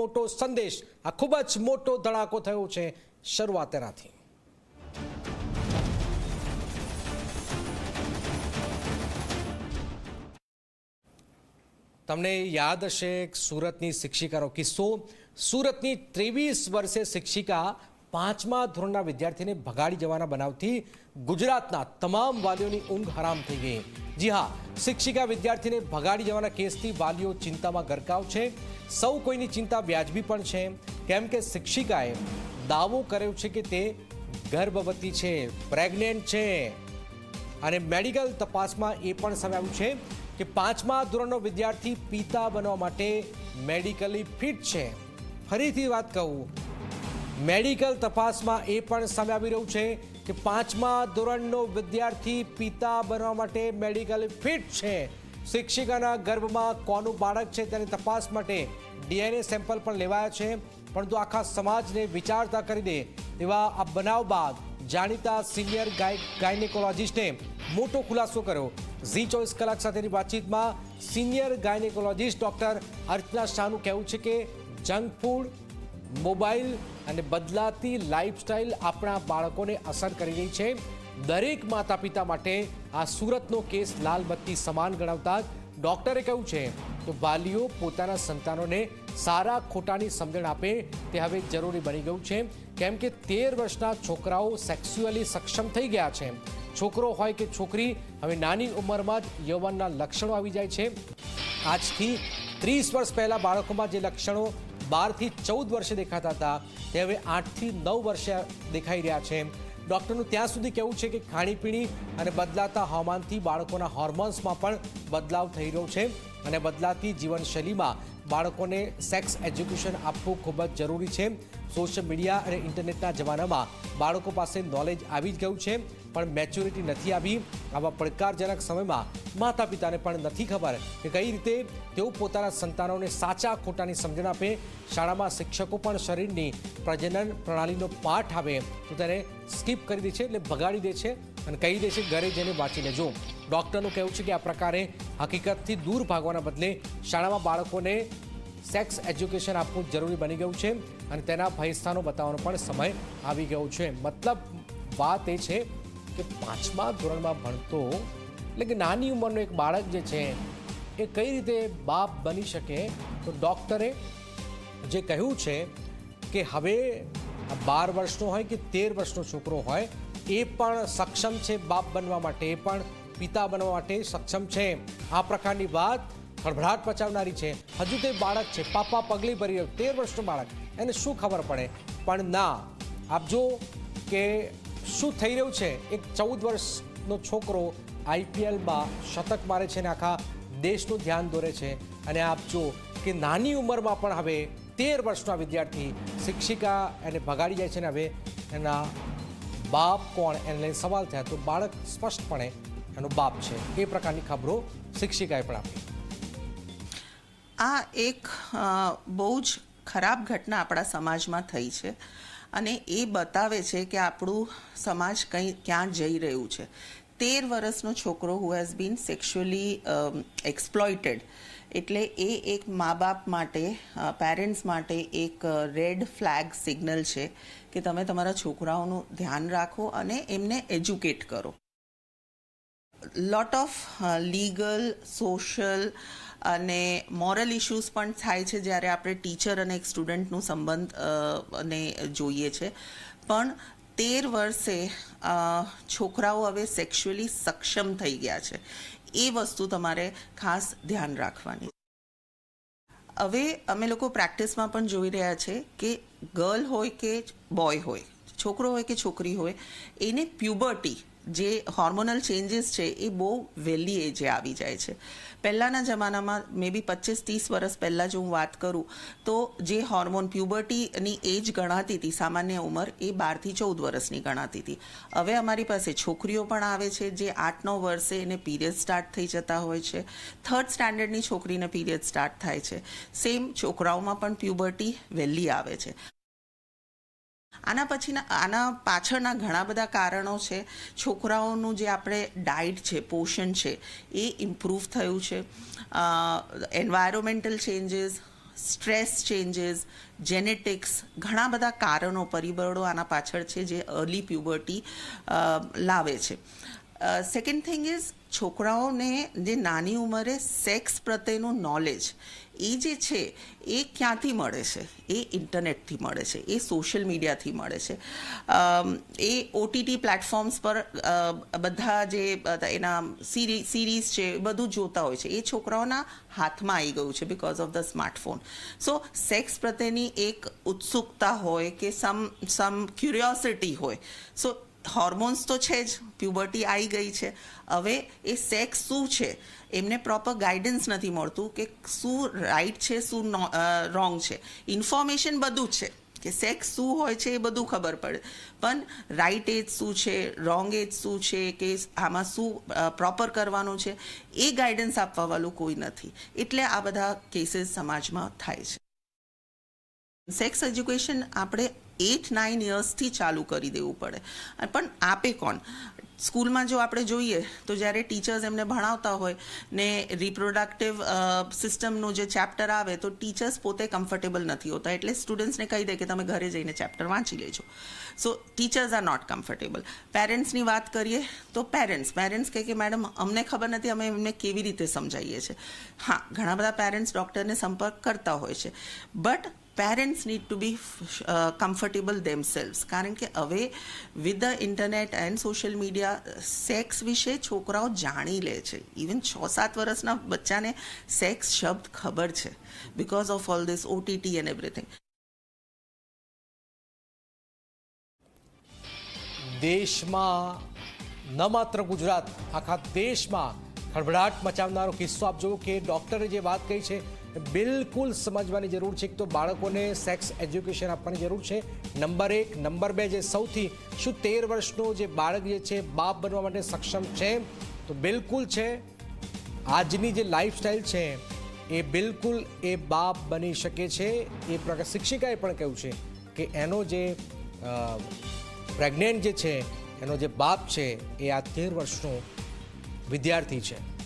મોટો સંદેશ. આ ખૂબ જ મોટો ધડાકો થયો છે શરૂઆત એનાથી તમને યાદ હશે સુરતની શિક્ષિકા કિસ્સો. સુરતની ત્રેવીસ વર્ષે શિક્ષિકા પાંચમા ધોરણના વિદ્યાર્થીને ભગાડી જવાના બનાવથી ગુજરાતના તમામ વાલીઓની ઊંઘ હરામ થઈ ગઈ. જી હા, શિક્ષિકા વિદ્યાર્થીને ભગાડી જવાના કેસથી વાલીઓ ચિંતામાં ગરકાવ છે. સૌ કોઈની ચિંતા વ્યાજબી પણ છે. કેમ કે શિક્ષિકાએ દાવો કર્યો છે કે તે ગર્ભવતી છે, પ્રેગ્નેન્ટ છે. અને મેડિકલ તપાસમાં એ પણ સામે છે કે પાંચમા ધોરણનો વિદ્યાર્થી પિતા બનવા માટે મેડિકલી ફિટ છે. ફરીથી વાત કહું મેડિકલ તપાસમાં એ પણ સામે આવી રહ્યું છે કે પાંચમા ધોરણનો વિદ્યાર્થી પિતા બનવા માટે મેડિકલ ફિટ છે. શિક્ષિકાના ગર્ભમાં કોનું બાળક છે તેની તપાસ માટે ડીએનએ સેમ્પલ પણ લેવાયા છે. પરંતુ આખા સમાજને વિચારતા કરી દે તેવા આ બનાવ બાદ જાણીતા સિનિયર ગાયનેકોલોજીસ્ટે મોટો ખુલાસો કર્યો. ઝી ચોવીસ કલાક સાથેની વાતચીતમાં સિનિયર ગાયનેકોલોજીસ્ટ ડોક્ટર અર્ચના શાહનું કહેવું છે કે જંક ફૂડ મોબાઈલ અને બદલાતી લાઈફસ્ટાઈલ આપણા બાળકોને અસર કરી રહી છે. દરેક માતા પિતા માટે આ સુરતનો કેસ લાલ બત્તી સમાન ગણાવતા ડોક્ટરે કહ્યું છે કે વાલીઓ પોતાના સંતાનોને સારા ખોટાની સમજણ આપે તે હવે જરૂરી બની ગયું છે. કેમ કે તેર વર્ષના છોકરાઓ સેક્સ્યુઅલી સક્ષમ થઈ ગયા છે. છોકરો હોય કે છોકરી હવે નાની ઉંમરમાં જ યૌવનના લક્ષણો આવી જાય છે. આજથી ત્રીસ વર્ષ પહેલાં બાળકોમાં જે લક્ષણો બારથી ચૌદ વર્ષે દેખાતા હતા. તે હવે આઠથી નવ વર્ષે દેખાઈ રહ્યા છે. ડૉક્ટરનું ત્યાં સુધી કહેવું છે કે ખાણીપીણી અને બદલાતા હવામાનથી બાળકોના હોર્મોન્સમાં પણ બદલાવ થઈ રહ્યો છે અને બદલાતી જીવનશૈલીમાં બાળકોને સેક્સ એજ્યુકેશન આપવું ખૂબ જ જરૂરી છે. સોશિયલ મીડિયા અને ઇન્ટરનેટના જમાનામાં બાળકો પાસે નોલેજ આવી જ ગયું છે, પણ મેચ્યોરિટી નથી આવી. આવા પડકારજનક સમયમાં માતા પિતાને પણ નથી ખબર કે કઈ રીતે તેઓ પોતાના સંતાનોને સાચા ખોટાની સમજણ આપે. શાળામાં શિક્ષકો પણ શરીરની પ્રજનન પ્રણાલીનો પાઠ આવે તો તેને સ્કીપ કરી દે છે એટલે ભગાડી દે છે અને કહી દે છે ઘરે જઈને વાંચી લેજો ડૉક્ટરનું કહેવું છે કે આ પ્રકારે હકીકતથી દૂર ભાગવાના બદલે શાળામાં બાળકોને સેક્સ એજ્યુકેશન આપવું જરૂરી બની ગયું છે અને તેના ભયસ્થાનો બતાવવાનો પણ સમય આવી ગયો છે. મતલબ વાત એ છે કે પાંચમા ધોરણમાં ભણતો, એટલે કે નાની ઉંમરનો એક બાળક જે છે, એ કઈ રીતે બાપ બની શકે, તો ડૉક્ટરે જે કહ્યું છે કે હવે બાર વર્ષનો હોય કે તેર વર્ષનો છોકરો હોય, એ પણ સક્ષમ છે બાપ બનવા માટે, એ પણ પિતા બનવા માટે સક્ષમ છે. આ પ્રકારની વાત ખળભળાટ પચાવનારી છે. હજુ તે બાળક છે. પાપા પગલી ભરી તેર વર્ષનું બાળક. એને શું ખબર પડે? પણ ના. આપ જો કે શું થઈ રહ્યું છે? એક ચૌદ વર્ષનો છોકરો આઈપીએલમાં શતક મારે છે ને આખા દેશનું ધ્યાન દોરે છે. અને આપ જો કે નાની ઉંમરમાં પણ હવે તેર વર્ષનો વિદ્યાર્થી શિક્ષિકા એને ભગાડી જાય છે ને હવે એના બાપ કોણ એને લઈને સવાલ થયા તો બાળક સ્પષ્ટપણે એનો બાપ છે. એ પ્રકારની ખબરો શિક્ષિકાએ પણ આપી. આ એક બહુ જ ખરાબ ઘટના આપણા સમાજમાં થઈ છે. અને એ બતાવે છે કે આપણું સમાજ કંઈ ક્યાં જઈ રહ્યું છે. તેર વર્ષનો છોકરો who has been sexually exploited એટલે એ એક મા બાપ માટે પેરેન્ટ્સ માટે એક રેડ ફ્લેગ સિગ્નલ છે કે તમે તમારા છોકરાઓનું ધ્યાન રાખો અને એમને એજ્યુકેટ કરો. લોટ ઓફ લીગલ સોશિયલ અને મોરલ ઇશ્યુઝ પણ થાય છે જ્યારે આપણે ટીચર અને એક સ્ટુડન્ટનું સંબંધ ને જોઈએ છે. પણ તેર વર્ષે છોકરાઓ હવે સેક્સ્યુઅલી સક્ષમ થઈ ગયા છે. એ વસ્તુ તમારે ખાસ ધ્યાન રાખવાની. હવે અમે લોકો પ્રેક્ટિસમાં પણ જોઈ રહ્યા છે કે ગર્લ હોય કે બોય હોય, છોકરો હોય કે છોકરી હોય, એને પ્યુબર્ટી જે હોર્મોનલ ચેન્જીસ છે, એ બહુ વહેલી એજે આવી જાય છે. પહેલાંના જમાનામાં મે બી પચીસ ત્રીસ વર્ષ પહેલાં જો હું વાત કરું, તો જે હોર્મોન પ્યુબર્ટીની એજ ગણાતી હતી, સામાન્ય ઉંમર એ બારથી ચૌદ વર્ષની ગણાતી હતી. હવે અમારી પાસે છોકરીઓ પણ આવે છે, જે આઠ નવ વર્ષે એને પીરિયડ સ્ટાર્ટ થઈ જતા હોય છે. થર્ડ સ્ટાન્ડર્ડની છોકરીને પીરિયડ સ્ટાર્ટ થાય છે. સેમ છોકરાઓમાં પણ પ્યુબર્ટી વહેલી આવે છે. આના પછીના, આના પાછળના ઘણા બધા કારણો છે. છોકરાઓનું જે આપણે ડાયટ છે, પોષણ છે, એ ઇમ્પ્રૂવ થયું છે. Environmental changes stress changes genetics ઘણા બધા કારણો, પરિબળો આના પાછળ છે જે અર્લી પ્યુબર્ટી લાવે છે. સેકન્ડ થિંગ ઇઝ છોકરાઓને જે નાની ઉંમરે સેક્સ પ્રત્યેનું નોલેજ એ જે છે, એ ક્યાંથી મળે છે? એ ઇન્ટરનેટથી મળે છે, એ સોશિયલ મીડિયાથી મળે છે. એ ઓટીટી પ્લેટફોર્મ્સ પર બધા જે એના સિરી સિરીઝ છે, એ બધું જોતા હોય છે. એ છોકરાઓના હાથમાં આવી ગયું છે because of the smartphone so sex પ્રત્યેની એક ઉત્સુકતા હોય કે સમ સમ ક્યુરિયોસિટી હોય. સો હોર્મોન્સ તો છે જ પ્યુબર્ટી આવી ગઈ છે. હવે એ સેક્સ શું છે? એમને પ્રોપર ગાઈડન્સ નથી મળતું કે શું રાઈટ છે, શું રોંગ છે. ઇન્ફોર્મેશન બધું જ છે કે સેક્સ શું હોય છે એ બધું ખબર પડે. પણ રાઈટ એજ શું છે રોંગ એજ શું છે, કે આમાં શું પ્રોપર કરવાનું છે, એ ગાઈડન્સ આપવાવાળું કોઈ નથી. એટલે આ બધા કેસીસ સમાજમાં થાય છે. સેક્સ એજ્યુકેશન આપણે એટ નાઇન યર્સથી ચાલુ કરી દેવું પડે. પણ આપે કોણ? સ્કૂલમાં જો આપણે જોઈએ, તો જ્યારે ટીચર્સ એમને ભણાવતા હોય, ને રિપ્રોડક્ટિવ સિસ્ટમનું જે ચેપ્ટર આવે, તો ટીચર્સ પોતે કમ્ફર્ટેબલ નથી હોતા. એટલે સ્ટુડન્ટ્સને કહી દે કે તમે ઘરે જઈને ચેપ્ટર વાંચી લેજો. So teachers are not comfortable પેરેન્ટ્સની વાત કરીએ, તો પેરેન્ટ્સ પેરેન્ટ્સ કહે કે, મેડમ, અમને ખબર નથી, અમે એમને કેવી રીતે સમજાવીએ છીએ. હા, ઘણા બધા પેરેન્ટ્સ ડૉક્ટરને સંપર્ક કરતા હોય છે. But parents need to be comfortable themselves કારણ કે હવે with the internet and social media sex વિશે છોકરાઓ જાણી લે છે. ઇવન છ સાત વર્ષના બચ્ચાને સેક્સ શબ્દ ખબર છે because of all this OTT and everything દેશમાં ન માત્ર ગુજરાત, આખા દેશમાં ખળભળાટ મચાવનારો કિસ્સો આપ જુઓ કે ડૉક્ટરે જે વાત કહી છે બિલકુલ સમજવાની જરૂર છે. એક તો બાળકોને સેક્સ એજ્યુકેશન આપવાની જરૂર છે. નંબર એક નંબર બે જે સૌથી, શું તેર વર્ષનો જે બાળક જે છે, બાપ બનવા માટે સક્ષમ છે? તો બિલકુલ છે. આજની જે લાઈફસ્ટાઈલ છે, એ બિલકુલ એ બાપ બની શકે છે. એ પ્રકાર શિક્ષિકાએ પણ કહ્યું છે કે એનો જે પ્રેગ્નેન્ટ જે છે, એનો જે બાપ છે, એ આ તેર વર્ષનો વિદ્યાર્થી છે.